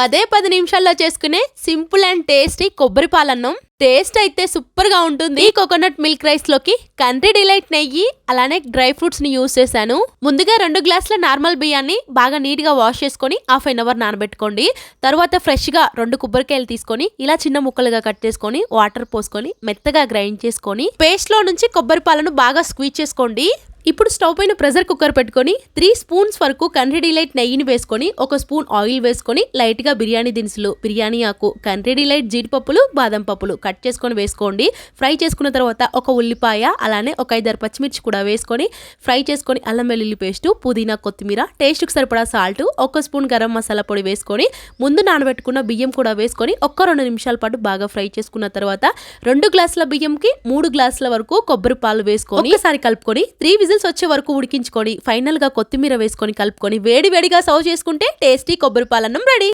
పదే పది నిమిషాల్లో చేసుకునే సింపుల్ అండ్ టేస్టీ కొబ్బరి పాలన్నం. టేస్ట్ అయితే సూపర్గా ఉంటుంది. ఈ కోకోనట్ మిల్క్ రైస్లోకి కంట్రీ డిలైట్ నెయ్యి అలానే డ్రై ఫ్రూట్స్ని యూస్ చేశాను. ముందుగా రెండు గ్లాసుల నార్మల్ బియ్యాన్ని బాగా నీట్గా వాష్ చేసుకొని హాఫ్ అన్ అవర్ నానబెట్టుకోండి. తర్వాత ఫ్రెష్గా రెండు కొబ్బరికాయలు తీసుకొని ఇలా చిన్న ముక్కలుగా కట్ చేసుకొని వాటర్ పోసుకొని మెత్తగా గ్రైండ్ చేసుకొని పేస్ట్లో నుంచి కొబ్బరి పాలను బాగా స్క్వీజ్ చేసుకోండి. ఇప్పుడు స్టవ్ పైన ప్రెషర్ కుక్కర్ పెట్టుకొని త్రీ స్పూన్స్ వరకు కంట్రీ డిలైట్ నెయ్యిని వేసుకొని ఒక స్పూన్ ఆయిల్ వేసుకొని లైట్గా బిర్యానీ దినుసులు బిర్యానీ ఆకు కంట్రీ డిలైట్ జీడిపప్పులు బాదం పప్పులు కట్ చేసుకొని వేసుకోండి. ఫ్రై చేసుకున్న తర్వాత ఒక ఉల్లిపాయ అలానే ఒక ఐదారు పచ్చిమిర్చి కూడా వేసుకొని ఫ్రై చేసుకొని అల్లం వెల్లుల్లి పేస్ట్ పుదీనా కొత్తిమీర టేస్ట్కి సరిపడా సాల్ట్ ఒక స్పూన్ గరం మసాలా పొడి వేసుకొని ముందు నానబెట్టుకున్న బియ్యం కూడా వేసుకొని ఒక్క రెండు నిమిషాల పాటు బాగా ఫ్రై చేసుకున్న తర్వాత రెండు గ్లాసుల బియ్యంకి మూడు గ్లాసుల వరకు కొబ్బరి పాలు వేసుకొని ఒకసారి కలుపుకొని త్రీ విజిల్స్ వచ్చే వరకు ఉడికించుకొని ఫైనల్గా కొత్తిమీర వేసుకొని కలుపుకొని వేడి వేడిగా సర్వ్ చేసుకుంటే టేస్టీ కొబ్బరి పాలన్నం రెడీ.